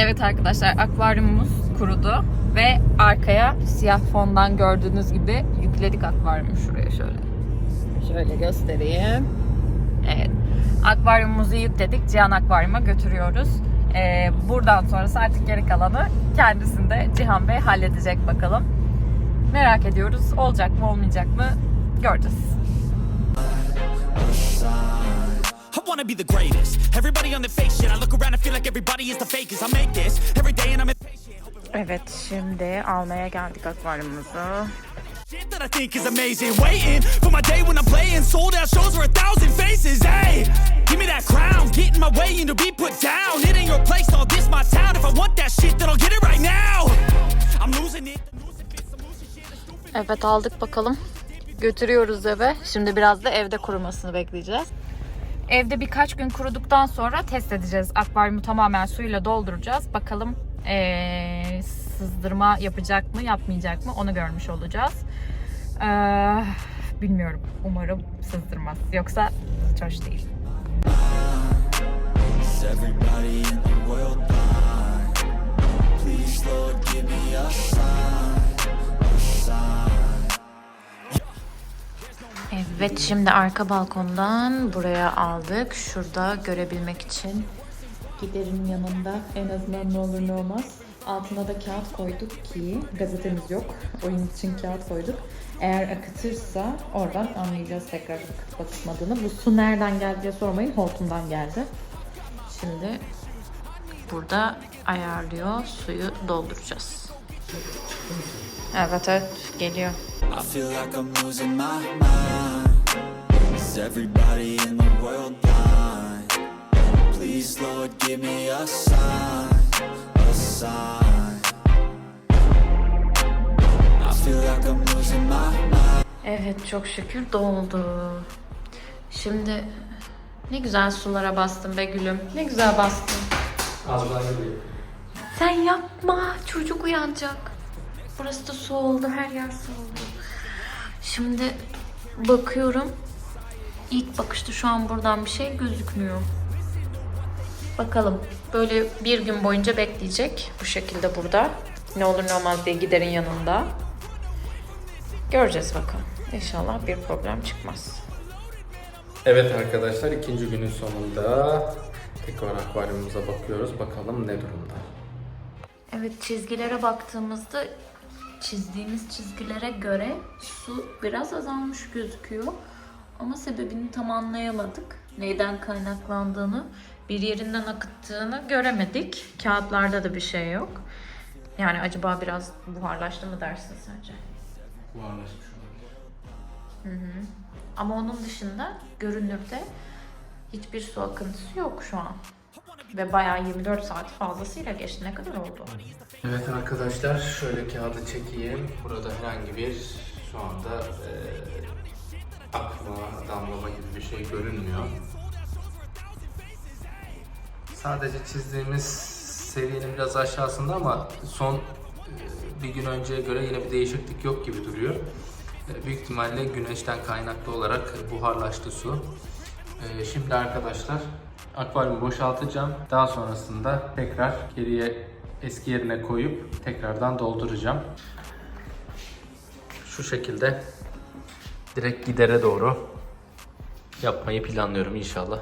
Evet arkadaşlar akvaryumumuz kurudu ve arkaya siyah fondan gördüğünüz gibi yükledik akvaryumu şuraya şöyle. Şöyle göstereyim. Evet. Akvaryumumuzu yükledik. Cihan Akvaryum'a götürüyoruz. Ee, buradan sonrası artık geri kalanı kendisinde Cihan Bey halledecek bakalım. Merak ediyoruz. Olacak mı olmayacak mı göreceğiz. I wanna be the greatest. Everybody on the fake shit. I look around and feel like everybody is the fakest. I make this every day and I'm impatient. Evet şimdi almaya geldik akvaryumumuzu. shit that I think is amazing. Waiting for my day when I'm playing sold out shows for a thousand faces. Hey, give me that crown. Get in my way and to be put down. It ain't your place, all this my town. If I want that shit, then I'll get it right now. I'm losing it. Evet aldık bakalım. Götürüyoruz eve. Şimdi biraz da evde kurumasını bekleyeceğiz. Evde birkaç gün kuruduktan sonra test edeceğiz. Akvaryumu tamamen suyla dolduracağız. Bakalım ee, sızdırma yapacak mı yapmayacak mı onu görmüş olacağız. Ee, bilmiyorum. Umarım sızdırmaz. Yoksa hiç değil. Everybody in the world blind? Please, Lord, give me a Evet şimdi arka balkondan buraya aldık. Şurada görebilmek için. Giderin yanında en azından ne olur ne olmaz. Altına da kağıt koyduk ki gazetemiz yok. Oyun için kağıt koyduk. Eğer akıtırsa oradan anlayacağız tekrar akıtıp akıtmadığını. Bu su nereden geldi diye sormayın. Hortumdan geldi. Şimdi burada ayarlıyor. Suyu dolduracağız. Evet evet geliyor. I feel like I'm losing my mind. Is everybody in the world blind? Please, Lord, give me a sign, a sign. I feel like I'm losing my mind. Evet çok şükür doldu. Şimdi ne güzel sulara bastın be gülüm. Ne güzel bastın. Sen yapma. Çocuk uyanacak. Burası da su oldu. Her yer su oldu. Şimdi bakıyorum. İlk bakışta şu an buradan bir şey gözükmüyor. Bakalım. Böyle bir gün boyunca bekleyecek. Bu şekilde burada. Ne olur ne olmaz diye giderin yanında. Göreceğiz bakalım. İnşallah bir problem çıkmaz. Evet arkadaşlar ikinci günün sonunda tekrar akvaryumumuza bakıyoruz. Bakalım ne durumda. Evet çizgilere baktığımızda çizdiğimiz çizgilere göre su biraz azalmış gözüküyor. Ama sebebini tam anlayamadık. Neyden kaynaklandığını, bir yerinden akıttığını göremedik. Kağıtlarda da bir şey yok. Yani acaba biraz buharlaştı mı dersin sence? Buharlaşmış olabilir. Ama onun dışında görünürde hiçbir su akıntısı yok şu an. Ve bayağı 24 saat fazlasıyla geçti. Ne kadar oldu? Evet arkadaşlar şöyle kağıdı çekeyim. Burada herhangi bir şu anda e, akma, damlama gibi bir şey görünmüyor. Sadece çizdiğimiz seviyenin biraz aşağısında ama son e, bir gün önceye göre yine bir değişiklik yok gibi duruyor. E, Büyük ihtimalle güneşten kaynaklı olarak buharlaştı su. E, Şimdi arkadaşlar akvaryumu boşaltacağım. Daha sonrasında tekrar geriye eski yerine koyup tekrardan dolduracağım. Şu şekilde direkt gidere doğru yapmayı planlıyorum inşallah.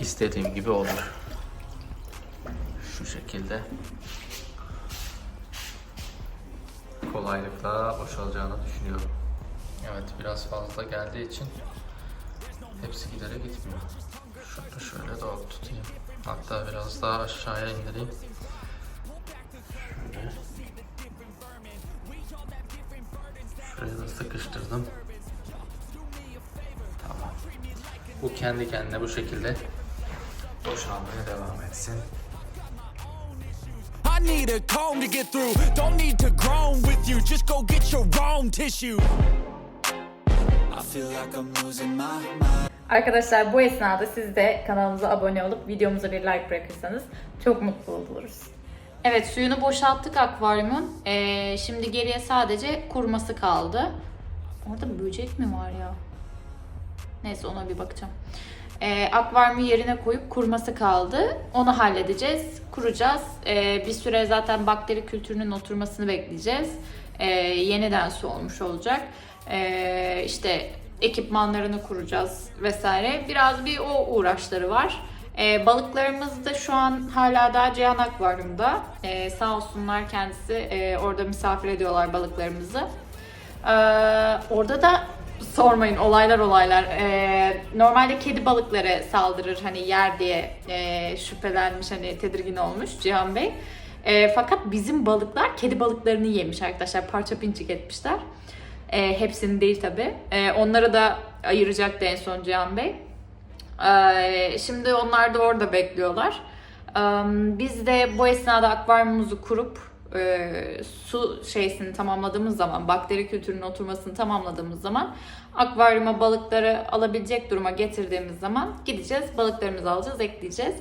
İstediğim gibi olur. Şu şekilde kolaylıkla boşalacağını düşünüyorum. Evet biraz fazla geldiği için hepsi gidere gitmiyor. Şunu şöyle doğru tutayım. Hatta biraz daha aşağıya indireyim. Şöyle. Şuraya da sıkıştırdım. Tamam. Bu kendi kendine bu şekilde boşalmaya devam etsin. I need a comb to get through. Don't need to groan with you. Just go get your own tissue. I feel like I'm losing my mind. Arkadaşlar bu esnada siz de kanalımıza abone olup videomuza bir like bırakırsanız çok mutlu oluruz. Evet suyunu boşalttık akvaryumun. Ee, şimdi geriye sadece kuruması kaldı. Orada böcek mi var ya? Neyse ona bir bakacağım. E, akvaryumu yerine koyup kurması kaldı. Onu halledeceğiz, kuracağız. E, bir süre zaten bakteri kültürünün oturmasını bekleyeceğiz. E, yeniden su olmuş olacak. E, işte ekipmanlarını kuracağız vesaire. Biraz bir o uğraşları var. Ee, balıklarımız da şu an hala daha Ceyhan Akvaryum'da. Ee, sağ olsunlar kendisi e, orada misafir ediyorlar balıklarımızı. Ee, orada da sormayın olaylar olaylar. Ee, normalde kedi balıkları saldırır hani yer diye e, şüphelenmiş hani tedirgin olmuş Cihan Bey. Ee, fakat bizim balıklar kedi balıklarını yemiş arkadaşlar parça pinçik etmişler. Ee, hepsini değil tabi. onları da ayıracaktı en son Cihan Bey. Ee, şimdi onlar da orada bekliyorlar. Ee, Biz de bu esnada akvaryumumuzu kurup e, su şeysini tamamladığımız zaman, bakteri kültürünün oturmasını tamamladığımız zaman akvaryuma balıkları alabilecek duruma getirdiğimiz zaman gideceğiz, balıklarımızı alacağız, ekleyeceğiz.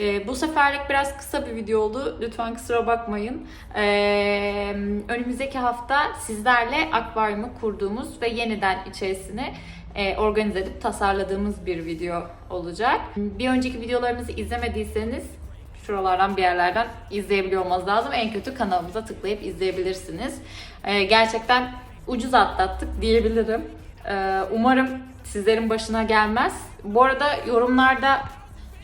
Ee, bu seferlik biraz kısa bir video oldu. Lütfen kusura bakmayın. Ee, önümüzdeki hafta sizlerle akvaryumu kurduğumuz ve yeniden içerisine e, organize edip tasarladığımız bir video olacak. Bir önceki videolarımızı izlemediyseniz şuralardan bir yerlerden izleyebiliyor olmanız lazım. En kötü kanalımıza tıklayıp izleyebilirsiniz. E, gerçekten ucuz atlattık diyebilirim. E, umarım sizlerin başına gelmez. Bu arada yorumlarda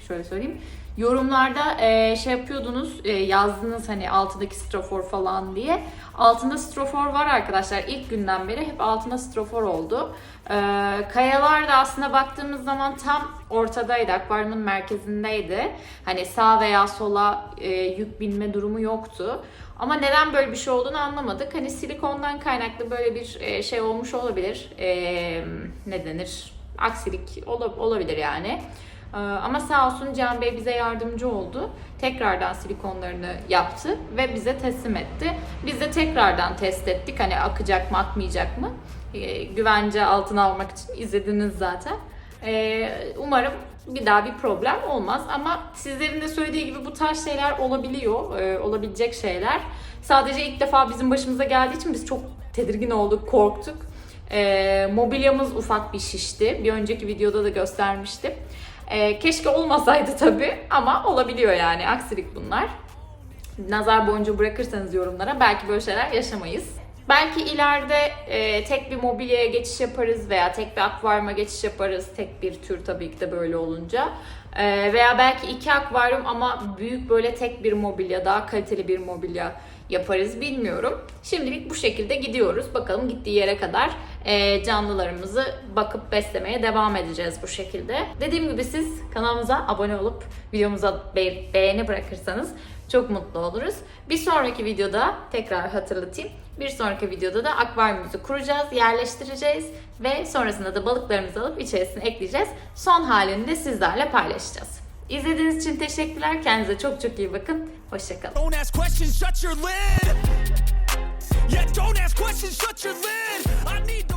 şöyle söyleyeyim. Yorumlarda e, şey yapıyordunuz, e, yazdınız hani altındaki strofor falan diye. Altında strofor var arkadaşlar. İlk günden beri hep altında strofor oldu. E, kayalar da aslında baktığımız zaman tam ortadaydı, akvaryumun merkezindeydi. Hani sağ veya sola e, yük binme durumu yoktu. Ama neden böyle bir şey olduğunu anlamadık. Hani silikondan kaynaklı böyle bir e, şey olmuş olabilir. E, ne denir? Aksilik ola- olabilir yani. Ee, Ama sağ olsun Can Bey bize yardımcı oldu. Tekrardan silikonlarını yaptı ve bize teslim etti. Biz de tekrardan test ettik. Hani akacak mı akmayacak mı? Ee, Güvence altına almak için izlediniz zaten. Ee, Umarım bir daha bir problem olmaz ama sizlerin de söylediği gibi bu tarz şeyler olabiliyor, e, olabilecek şeyler. Sadece ilk defa bizim başımıza geldiği için biz çok tedirgin olduk, korktuk. Mobilyamız ufak bir şişti. Bir önceki videoda da göstermiştim. Ee, keşke olmasaydı tabii ama olabiliyor yani aksilik bunlar. Nazar boncuğu bırakırsanız yorumlara belki böyle şeyler yaşamayız. Belki ileride e, tek bir mobilyaya geçiş yaparız veya tek bir akvaryuma geçiş yaparız. Tek bir tür tabii ki de böyle olunca. E, veya belki iki akvaryum ama büyük böyle tek bir mobilya, daha kaliteli bir mobilya yaparız bilmiyorum. Şimdilik bu şekilde gidiyoruz. Bakalım gittiği yere kadar e, canlılarımızı bakıp beslemeye devam edeceğiz bu şekilde. Dediğim gibi siz kanalımıza abone olup videomuza be- beğeni bırakırsanız çok mutlu oluruz. Bir sonraki videoda tekrar hatırlatayım. Bir sonraki videoda da akvaryumumuzu kuracağız, yerleştireceğiz ve sonrasında da balıklarımızı alıp içerisine ekleyeceğiz. Son halini de sizlerle paylaşacağız. İzlediğiniz için teşekkürler. Kendinize çok çok iyi bakın. Hoşçakalın. Don't ask questions, shut your lid. Yeah, don't ask questions, shut your lid. I need